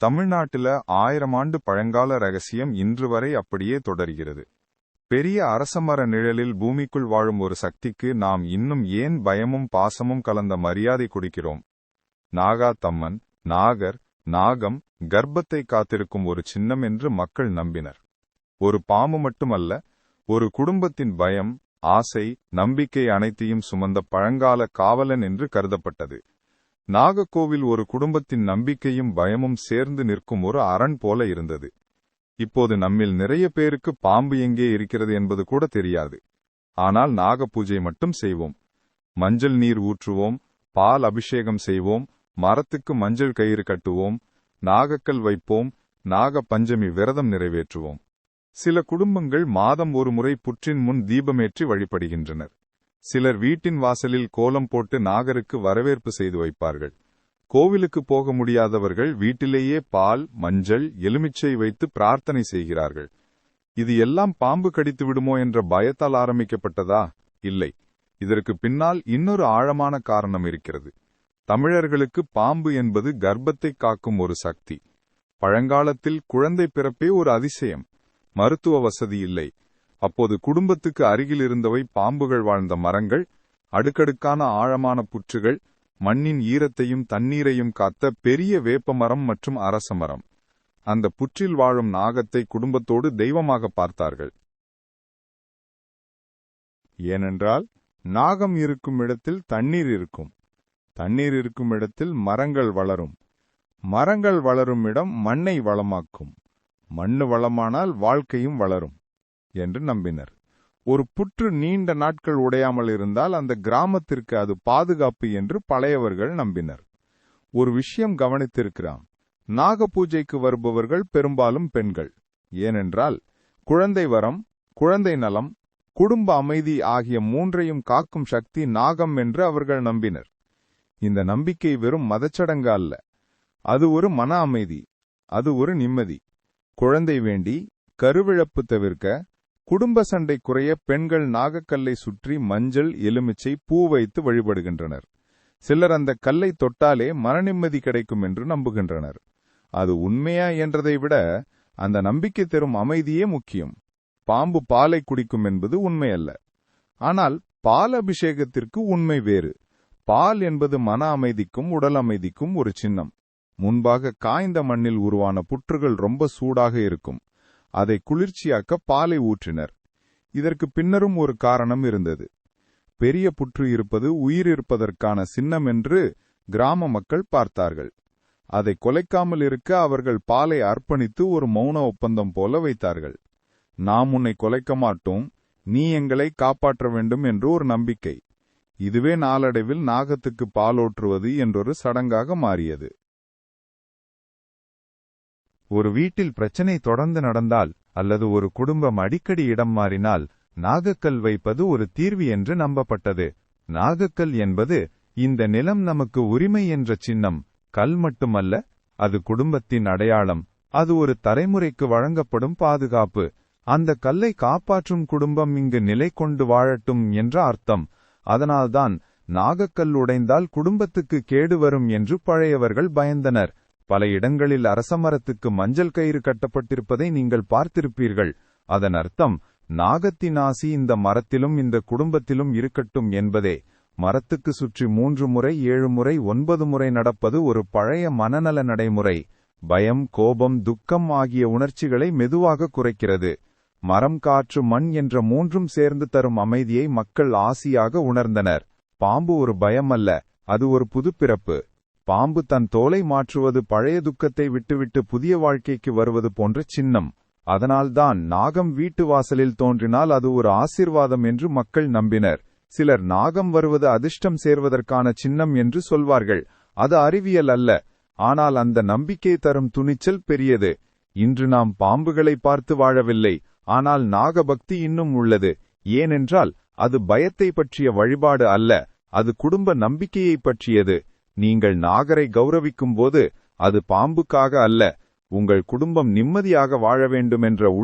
தமிழ்நாட்டுல ஆயிரம் ஆண்டு பழங்கால ரகசியம் இன்று வரை அப்படியே தொடர்கிறது. பெரிய அரசமர நிழலில் பூமிக்குள் வாழும் ஒரு சக்திக்கு நாம் இன்னும் ஏன் பயமும் பாசமும் கலந்த மரியாதை கொடுக்கிறோம்? நாகா தம்மன் நாகர் நாகம் கர்ப்பத்தை காத்திருக்கும் ஒரு சின்னம் என்று மக்கள் நம்பினர். ஒரு பாம்பு மட்டுமல்ல ஒரு குடும்பத்தின் பயம் ஆசை நம்பிக்கை அனைத்தையும் சுமந்த பழங்கால காவலன் என்று கருதப்பட்டது. நாகக்கோவில் ஒரு குடும்பத்தின் நம்பிக்கையும் பயமும் சேர்ந்து நிற்கும் ஒரு அரண் போல இருந்தது. இப்போது நம்மில் நிறைய பேருக்கு பாம்பு எங்கே இருக்கிறது என்பது கூட தெரியாது. ஆனால் நாக பூஜை மட்டும் செய்வோம். மஞ்சள் நீர் ஊற்றுவோம் பால் அபிஷேகம் செய்வோம் மரத்துக்கு மஞ்சள் கயிறு கட்டுவோம் நாகக்கல் வைப்போம் நாக பஞ்சமி விரதம் நிறைவேற்றுவோம். சில குடும்பங்கள் மாதம் ஒரு முறை புற்றின் முன் தீபமேற்றி வழிபடுகின்றனர். சிலர் வீட்டின் வாசலில் கோலம் போட்டு நாகருக்கு வரவேற்பு செய்து வைப்பார்கள். கோவிலுக்கு போக முடியாதவர்கள் வீட்டிலேயே பால் மஞ்சள் எலுமிச்சை வைத்து பிரார்த்தனை செய்கிறார்கள். இது எல்லாம் பாம்பு கடித்து விடுமோ என்ற பயத்தால் ஆரம்பிக்கப்பட்டதா? இல்லை. இதற்கு பின்னால் இன்னொரு ஆழமான காரணம் இருக்கிறது. தமிழர்களுக்கு பாம்பு என்பது கர்ப்பத்தை காக்கும் ஒரு சக்தி. பழங்காலத்தில் குழந்தை பிறப்பே ஒரு அதிசயம். மருத்துவ வசதி இல்லை. அப்போது குடும்பத்துக்கு அருகில் இருந்தவை பாம்புகள் வாழ்ந்த மரங்கள் அடுக்கடுக்கான ஆழமான புற்றுகள் மண்ணின் ஈரத்தையும் தண்ணீரையும் காத்த பெரிய வேப்பமரம் மற்றும் அரச மரம். அந்த புற்றில் வாழும் நாகத்தை குடும்பத்தோடு தெய்வமாக பார்த்தார்கள். ஏனென்றால் நாகம் இருக்கும் இடத்தில் தண்ணீர் இருக்கும். தண்ணீர் இருக்கும் இடத்தில் மரங்கள் வளரும். மரங்கள் வளரும் இடம் மண்ணை வளமாக்கும். மண்ணு வளமானால் வாழ்க்கையும் வளரும். என்று நம்பினர். ஒரு புற்று நீண்ட நாட்கள் உடையாமல் இருந்தால் அந்த கிராமத்திற்கு அது பாதுகாப்பு என்று பழையவர்கள் நம்பினர். ஒரு விஷயம் கவனித்திருக்கிறான் நாக பூஜைக்கு வருபவர்கள் பெரும்பாலும் பெண்கள். ஏனென்றால் குழந்தை வரம் குழந்தை நலம் குடும்ப அமைதி ஆகிய மூன்றையும் காக்கும் சக்தி நாகம் என்று அவர்கள் நம்பினர். இந்த நம்பிக்கை வெறும் மதச்சடங்கு அல்ல. அது ஒரு மன அமைதி அது ஒரு நிம்மதி. குழந்தை வேண்டி கருவிழப்பு தவிர்க்க குடும்ப சண்டை குறைய பெண்கள் நாகக்கல்லை சுற்றி மஞ்சள் எலுமிச்சை பூ வைத்து வழிபடுகின்றனர். சிலர் அந்த கல்லை தொட்டாலே மனநிம்மதி கிடைக்கும் என்று நம்புகின்றனர். அது உண்மையா என்றதை விட அந்த நம்பிக்கை தரும் அமைதியே முக்கியம். பாம்பு பாலை குடிக்கும் என்பது உண்மையல்ல. ஆனால் பால் அபிஷேகத்திற்கு உண்மை வேறு. பால் என்பது மன அமைதிக்கும் உடல் அமைதிக்கும் ஒரு சின்னம். முன்பாக காய்ந்த மண்ணில் உருவான புற்றுகள் ரொம்ப சூடாக இருக்கும். அதை குளிர்ச்சியாக்க பாலை ஊற்றினர். இதற்கு பின்னரும் ஒரு காரணம் இருந்தது. பெரிய புற்று இருப்பது உயிர் இருப்பதற்கான சின்னம் என்று கிராம மக்கள் பார்த்தார்கள். அதை கொலைக்காமல் இருக்க அவர்கள் பாலை அர்ப்பணித்து ஒரு மௌன ஒப்பந்தம் போல வைத்தார்கள். நாம் உன்னை கொலைக்க மாட்டோம். நீ எங்களை காப்பாற்ற வேண்டும் என்று ஒரு நம்பிக்கை. இதுவே நாளடைவில் நாகத்துக்கு பாலோற்றுவது என்றொரு சடங்காக மாறியது. ஒரு வீட்டில் பிரச்சனை தொடர்ந்து நடந்தால் அல்லது ஒரு குடும்பம் அடிக்கடி இடம் மாறினால் நாகக்கல் வைப்பது ஒரு தீர்வு என்று நம்பப்பட்டது. நாகக்கல் என்பது இந்த நிலம் நமக்கு உரிமை என்ற சின்னம் கல் மட்டுமல்ல அது குடும்பத்தின் அடையாளம். அது ஒரு தலைமுறைக்கு வழங்கப்படும் பாதுகாப்பு. அந்த கல்லை காப்பாற்றும் குடும்பம் இங்கு நிலை கொண்டு வாழட்டும் என்ற அர்த்தம். அதனால்தான் நாகக்கல் உடைந்தால் குடும்பத்துக்கு கேடு வரும் என்று பழையவர்கள் பயந்தனர். பல இடங்களில் அரசமரத்துக்கு மஞ்சள் கயிறு கட்டப்பட்டிருப்பதை நீங்கள் பார்த்திருப்பீர்கள். அதன் அர்த்தம் நாகத்தின் ஆசி இந்த மரத்திலும் இந்த குடும்பத்திலும் இருக்கட்டும் என்பதே. மரத்துக்கு சுற்றி மூன்று முறை ஏழு முறை ஒன்பது முறை நடப்பது ஒரு பழைய மனநல நடைமுறை. பயம் கோபம் துக்கம் ஆகிய உணர்ச்சிகளை மெதுவாக குறைக்கிறது. மரம் காற்று மண் என்ற மூன்றும் சேர்ந்து தரும் அமைதியை மக்கள் ஆசியாக உணர்ந்தனர். பாம்பு ஒரு பயம் அல்ல அது ஒரு புதுப்பிறப்பு. பாம்பு தன் தோலை மாற்றுவது பழைய துக்கத்தை விட்டுவிட்டு புதிய வாழ்க்கைக்கு வருவது போன்ற சின்னம். அதனால்தான் நாகம் வீட்டு வாசலில் தோன்றினால் அது ஒரு ஆசிர்வாதம் என்று மக்கள் நம்பினர். சிலர் நாகம் வருவது அதிர்ஷ்டம் சேர்வதற்கான சின்னம் என்று சொல்வார்கள். அது அறிவியல் அல்ல. ஆனால் அந்த நம்பிக்கை தரும் துணிச்சல் பெரியது. இன்று நாம் பாம்புகளை பார்த்து வாழவில்லை. ஆனால் நாகபக்தி இன்னும் உள்ளது. ஏனென்றால் அது பயத்தை பற்றிய வழிபாடு அல்ல. அது குடும்ப நம்பிக்கையை பற்றியது. நீங்கள் நாகரை கௌரவிக்கும் போது அது பாம்புக்காக அல்ல உங்கள் குடும்பம் நிம்மதியாக வாழ வேண்டுமென்ற